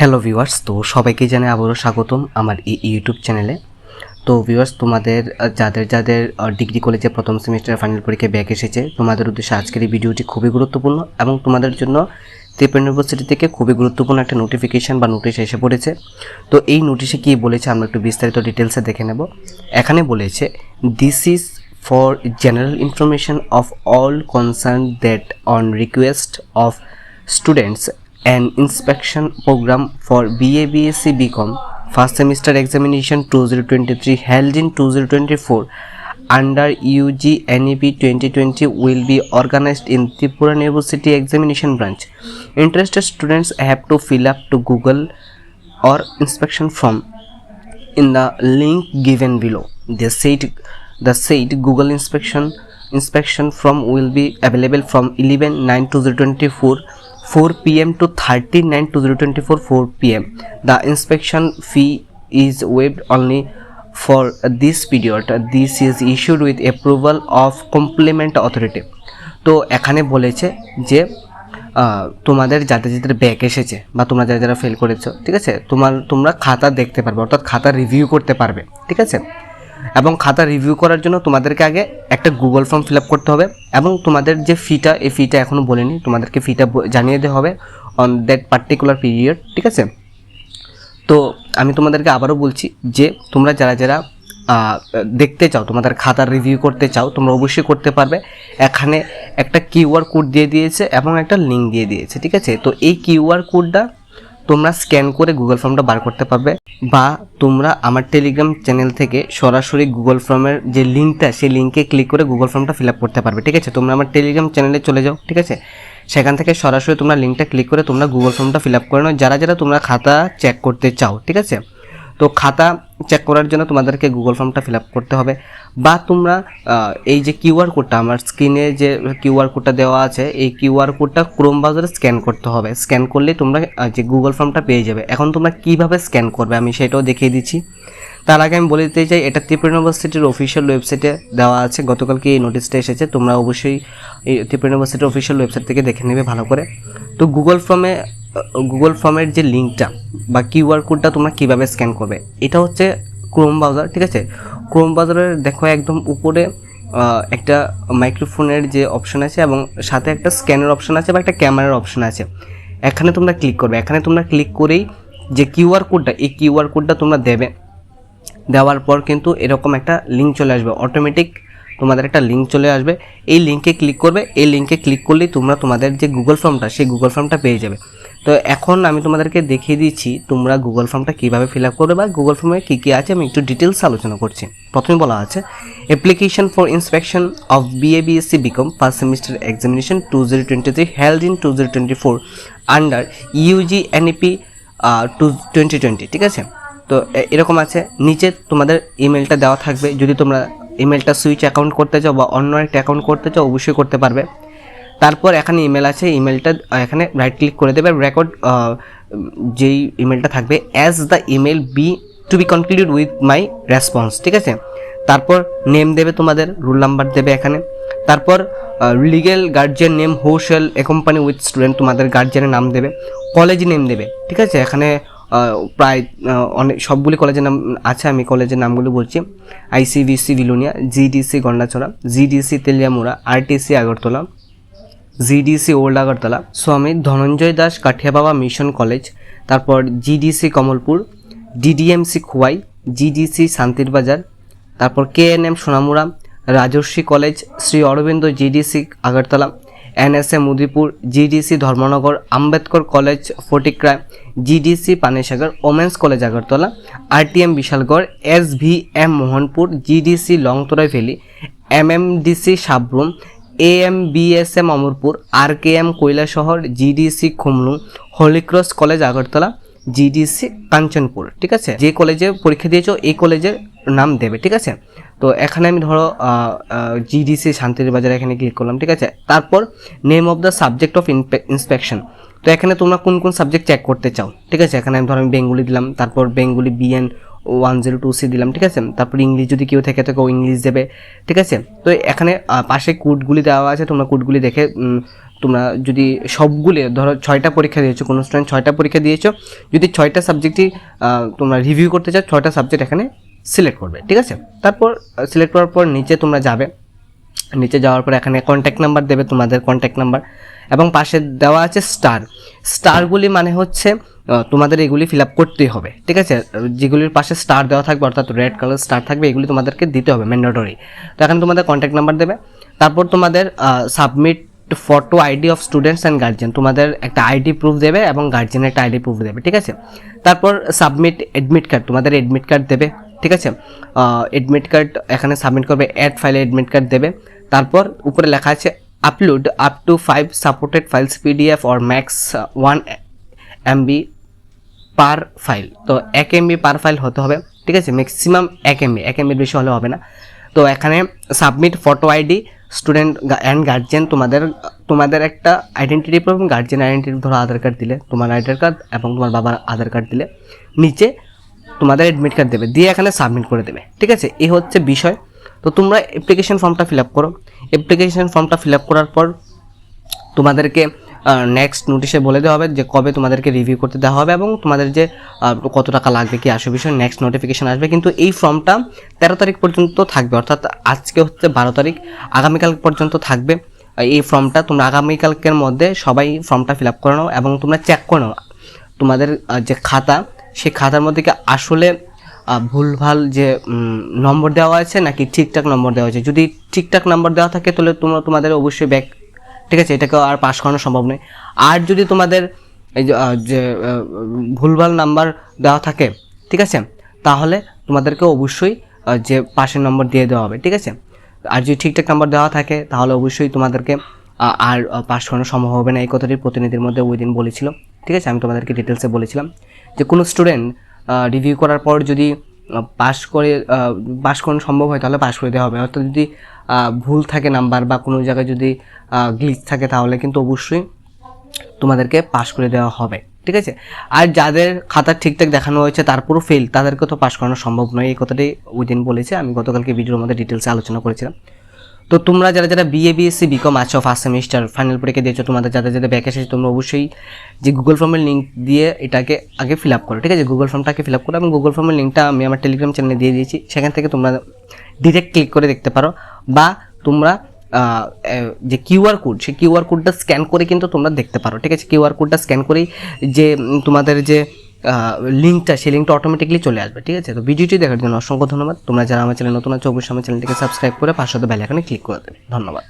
Hello viewers, তো সবাইকে জানাই আবারও স্বাগতম আমার এই ইউটিউব চ্যানেলে। তো ভিউয়ার্স, তোমাদের যাদের যাদের ডিগ্রি কলেজে প্রথম সেমিস্টার ফাইনাল পরীক্ষায় ব্যাক এসেছে, তোমাদের উদ্দেশ্যে আজকের এই ভিডিওটি খুবই গুরুত্বপূর্ণ এবং তোমাদের জন্য ত্রিপুরা ইউনিভার্সিটি থেকে খুবই গুরুত্বপূর্ণ একটা নোটিফিকেশন বা নোটিশ এসে পড়েছে। তো এই নোটিশে কী বলেছে, আমরা একটু বিস্তারিত ডিটেলসে দেখে নেব। এখানে বলেছে this is for general information of all concern that on request of students an inspection program for BA BSc BCom first semester examination 2023 held in 2024 under UG NEP 2020 will be organized in Tripura University examination branch interested students have to fill up to Google or inspection form in the link given below. The said the said Google inspection inspection form will be available from 11 9 2024 4 pm to 30 9 2024 4 pm. The inspection fee is waived only for this period. This is issued with approval of complement authority. তো এখানে বলেছে যে তোমাদের যাদের যাদের back এসেছে বা তোমরা যারা যারা ফেল করেছ ঠিক আছে তোমার তোমরা খাতা দেখতে পারবে অর্থাৎ খাতা রিভিউ করতে পারবে ঠিক আছে এবং খাতা রিভিউ করার জন্য তোমাদেরকে আগে একটা গুগল ফর্ম ফিল করতে হবে এবং তোমাদের যে ফিটা এই ফিটা এখনও বলিনি, তোমাদেরকে ফিটা জানিয়ে দেওয়া হবে অন দ্যাট পার্টিকুলার পিরিয়ড ঠিক আছে? তো আমি তোমাদেরকে আবারও বলছি যে তোমরা যারা যারা দেখতে চাও, তোমাদের খাতার রিভিউ করতে চাও, তোমরা অবশ্যই করতে পারবে। এখানে একটা কিউআর কোড দিয়ে দিয়েছে এবং একটা লিঙ্ক দিয়ে দিয়েছে, ঠিক আছে? তো এই কিউআর কোডটা তোমরা স্ক্যান করে গুগল ফর্মটা বার করতে পারবে বা তোমরা আমার টেলিগ্রাম চ্যানেল থেকে সরাসরি গুগল ফর্মের যে লিঙ্কটা সেই লিঙ্কে ক্লিক করে গুগল ফর্মটা ফিল আপ করতে পারবে, ঠিক আছে? তোমরা আমার টেলিগ্রাম চ্যানেলে চলে যাও, ঠিক আছে? সেখান থেকে সরাসরি তোমরা লিঙ্কটা ক্লিক করে তোমরা গুগল ফর্মটা ফিল আপ করে নাও। যারা যারা তোমরা খাতা চেক করতে চাও, ঠিক আছে? তো খাতা চেক করার জন্য তোমাদেরকে গুগল ফর্মটা ফিল করতে হবে। বা তোমরা এই যে কিউআর কোডটা আমার স্ক্রিনে যে কিউআর কোডটা দেওয়া আছে, এই কিউআর কোডটা ক্রোম ব্রাউজারে স্ক্যান করতে হবে। স্ক্যান করলে তোমরা যে গুগল ফর্মটা পেয়ে যাবে। এখন তোমরা কীভাবে স্ক্যান করবে? আমি সেটাও দেখিয়ে দিচ্ছি। তার আগে আমি বলে দিতে চাই, এটা ত্রিপুরা ইউনিভার্সিটির অফিসিয়াল ওয়েবসাইটে দেওয়া আছে। গতকালকে এই নোটিশটা এসেছে। তোমরা অবশ্যই ত্রিপুরা ইউনিভার্সিটির অফিসিয়াল ওয়েবসাইট থেকে দেখে নেবে ভালো করে। তো গুগল ফর্মে গুগল ফর্মের যে লিঙ্কটা বা কিউআর কোডটা তোমরা কীভাবে স্ক্যান করবে, এটা হচ্ছে ক্রোম ব্রাউজার ঠিক আছে? ক্রোম ব্রাউজারের দেখো একদম উপরে একটা মাইক্রোফোনের যে অপশন আছে এবং সাথে একটা স্ক্যানের অপশন আছে বা একটা ক্যামেরার অপশন আছে। এখানে তোমরা ক্লিক করবে। এখানে তোমরা ক্লিক করেই যে কিউআর কোডটা এই কিউআর কোডটা তোমরা দেবে। দেওয়ার পর কিন্তু এরকম একটা লিঙ্ক চলে আসবে। অটোমেটিক তোমাদের একটা লিঙ্ক চলে আসবে। এই লিঙ্কে ক্লিক করবে। এই লিঙ্কে ক্লিক করলেই তোমরা তোমাদের যে গুগল ফর্মটা সেই গুগল ফর্মটা পেয়ে যাবে। তো এখন আমি তোমাদেরকে দেখিয়ে দিচ্ছি তোমরা গুগল ফর্মটা কীভাবে ফিল আপ করবে বা গুগল ফর্মে কী কী আছে আমি একটু ডিটেলস আলোচনা করছি। প্রথমে বলা আছে application for inspection of BA BSc BCom first semester examination two zero twenty three held in two zero twenty four under UG NEP two twenty twenty ঠিক আছে? তো এরকম আছে, নিচে তোমাদের ইমেলটা দেওয়া থাকবে, যদি তোমরা ইমেলটা সুইচ অ্যাকাউন্ট করতে চাও বা অন্য একটা অ্যাকাউন্ট করতে চাও, অবশ্যই করতে পারবে। তারপর এখানে ইমেল আছে ইমেলটা এখানে রাইট ক্লিক করে দেবে রেকর্ড যেই ইমেলটা থাকবে as the email be to be conclude with my response ঠিক আছে? তারপর নেম দেবে তোমাদের রুল নাম্বার দেবে এখানে। তারপর legal guardian name who shall company with student তোমাদের গার্জিয়ানের নাম দেবে কলেজ নেম দেবে, ঠিক আছে? এখানে প্রায় অনেক, সবগুলি কলেজের নাম আছে, আমি কলেজের নামগুলো বলছি। ICBC Belonia GDC Gandacherra GDC Teliamura RTC Agartala GDC old Agartala, Swami Dhananjoy Das Kathia Baba mission college, তারপর GDC Kamalpur, DDMC Khowai, GDC Santir Bazar তারপর K N M Sonamura, Rajarshi college, Shri Aurobindo GDC Agartala, NSA Mudipur, GDC Dharmanagar, Ambedkar college Fatikroy GDC Panisagar, women's college Agartala, RTM Bishalgarh S V M Mohanpur, GDC Longtharai valley, MMDC Sabroom A M BSM Amarpur R K M Kailashahar, GDC Khumulwng, Holy Cross college Agartala, GDC Kanchanpur, ঠিক আছে? যে কলেজে পরীক্ষা দিয়েছ, এই কলেজের নাম দেবে, ঠিক আছে? তো এখানে আমি ধরো জিডিসি শান্তির বাজার এখানে ক্লিক করলাম, ঠিক আছে? তারপর name of the subject of inspection তো এখানে তোমরা কোন কোন সাবজেক্ট চেক করতে চাও, ঠিক আছে? এখানে আমি ধরো আমি বেঙ্গলি দিলাম, তারপর Bengali BN one zero two C দিলাম, ঠিক আছে? তারপর ইংলিশ যদি কেউ থেকে থাকে, ও ইংলিশ দেবে, ঠিক আছে? তো এখানে পাশে কোডগুলি দেওয়া আছে, তোমরা কোডগুলি দেখে তোমরা যদি সবগুলি, ধরো ছয়টা পরীক্ষা দিয়েছ, কোনো স্টুডেন্ট ছয়টা পরীক্ষা দিয়েছ, যদি ছয়টা সাবজেক্টই তোমরা রিভিউ করতে চাও, ছয়টা সাবজেক্ট এখানে সিলেক্ট করবে, ঠিক আছে? তারপর সিলেক্ট করার পর নিচে তোমরা যাবে। নিচে যাওয়ার পর এখানে কন্ট্যাক্ট নাম্বার দেবে তোমাদের কন্ট্যাক্ট নাম্বার এবং পাশে দেওয়া আছে স্টার স্টারগুলি মানে হচ্ছে তোমাদের এগুলি ফিল আপ করতেই হবে, ঠিক আছে? যেগুলির পাশে স্টার দেওয়া থাকবে, অর্থাৎ রেড কালার স্টার থাকবে, এগুলি তোমাদেরকে দিতে হবে ম্যান্ডেটরি তো এখানে তোমাদের কন্ট্যাক্ট নাম্বার দেবে। তারপর তোমাদের submit photo ID of students and guardian তোমাদের একটা আইডি প্রুফ দেবে এবং গার্জিয়ানের একটা আইডি প্রুফ দেবে, ঠিক আছে? তারপর সাবমিট এডমিট কার্ড তোমাদের এডমিট কার্ড দেবে, ঠিক আছে? এডমিট কার্ড এখানে সাবমিট করবে অ্যাড ফাইলে এডমিট কার্ড দেবে। তারপর উপরে লেখা আছে upload up to five supported files PDF or max one MB per file. তো এক এমবি পার ফাইল হতে হবে, ঠিক আছে? ম্যাক্সিমাম এক এমবি, এক এমবির বেশি হলে হবে না। তো এখানে submit photo ID student and guardian তোমাদের তোমাদের একটা আইডেন্টিটি প্রুফ গার্জিয়ান আইডেন্টিটি ধরো আধার কার্ড দিলে, তোমার আধার কার্ড এবং তোমার বাবার আধার কার্ড দিলে। নিচে তোমাদের অ্যাডমিট কার্ড দেবে, দিয়ে এখানে সাবমিট করে দেবে, ঠিক আছে? এই হচ্ছে বিষয়। তো তোমরা অ্যাপ্লিকেশন ফর্মটা ফিল আপ করো। অ্যাপ্লিকেশন ফর্মটা ফিল আপ করার পর তোমাদেরকে নেক্সট নোটিশে বলে দেওয়া হবে যে কবে তোমাদেরকে রিভিউ করতে দেওয়া হবে এবং তোমাদের যে কত টাকা লাগবে, কি আসবে বিষয় নেক্সট নোটিফিকেশান আসবে। কিন্তু এই ফর্মটা তেরো তারিখ পর্যন্ত থাকবে, অর্থাৎ আজকে হচ্ছে বারো তারিখ। আগামীকাল পর্যন্ত থাকবে। এই ফর্মটা তোমরা আগামীকালকের মধ্যে সবাই ফর্মটা ফিল আপ করে নাও এবং তোমরা চেক করে নাও। তোমাদের যে খাতা, সেই খাতার মধ্যে কি আসলে ভুলভাল যে নম্বর দেওয়া আছে নাকি ঠিকঠাক নম্বর দেওয়া আছে? যদি ঠিকঠাক নম্বর দেওয়া থাকে তাহলে তোমরা, তোমাদের অবশ্যই ব্যাক ঠিক আছে এটাকে আর পাস করানো সম্ভব নয়। আর যদি তোমাদের এই যে, ভুলভাল নাম্বার দেওয়া থাকে ঠিক আছে তাহলে তোমাদেরকে অবশ্যই যে পাশের নম্বর দিয়ে দেওয়া হবে ঠিক আছে? আর যদি ঠিকঠাক নাম্বার দেওয়া থাকে তাহলে অবশ্যই তোমাদেরকে আর পাস করানো সম্ভব হবে না। এই কথাটি প্রতিনিধির মধ্যে ওই দিন বলেছিল ঠিক আছে? আমি তোমাদেরকে ডিটেলসে বলেছিলাম যে কোনো স্টুডেন্ট রিভিউ করার পর যদি পাস করে পাস করানো সম্ভব হয় তাহলে পাস করে দেওয়া হবে। অর্থাৎ যদি ভুল থাকে নাম্বার বা কোনো জায়গায় যদি গ্লিচ থাকে তাহলে কিন্তু অবশ্যই তোমাদেরকে পাস করে দেওয়া হবে, ঠিক আছে? আর যাদের খাতা ঠিকঠাক দেখানো হয়েছে তারপরও ফেল তাদেরকে তো পাস করানো সম্ভব নয়, এই কথাটি ওই দিন বলেছে। আমি গতকালকে ভিডিওর মধ্যে ডিটেলসে আলোচনা করেছিলাম। তো তোমরা যারা যারা বিএ বিএসসি বিকম আছো ফার্স্ট সেমিস্টার ফাইনাল পরীক্ষা দিয়েছ, তোমাদের যাদের যাদের ব্যাক এসেছে, তোমরা অবশ্যই যে গুগল ফর্মের লিঙ্ক দিয়ে এটাকে আগে ফিল আপ করো, ঠিক আছে? গুগল ফর্মটাকে ফিল আপ করো এবং গুগল ফর্মের লিঙ্কটা আমি আমার টেলিগ্রাম চ্যানেলে দিয়ে দিয়েছি। সেখান থেকে তোমরা ডিরেক্ট ক্লিক করে দেখতে পারো বা তোমরা যে কিউআর কোড সেই কিউআর কোডটা স্ক্যান করে কিন্তু তোমরা দেখতে পারো, ঠিক আছে? কিউআর কোডটা স্ক্যান করেই যে তোমাদের যে লিঙ্কটা সেই লিঙ্কটা অটোমেটিকলি চলে আসবে, ঠিক আছে? তো ভিডিওটি দেখার জন্য অসংখ্য ধন্যবাদ। তোমরা যারা আমার চ্যানেল নতুন আছে, অবশ্যই আমার চ্যানেলটিকে সাবস্ক্রাইব করে পাশে বেল এখানে ক্লিক করে দেবে। ধন্যবাদ।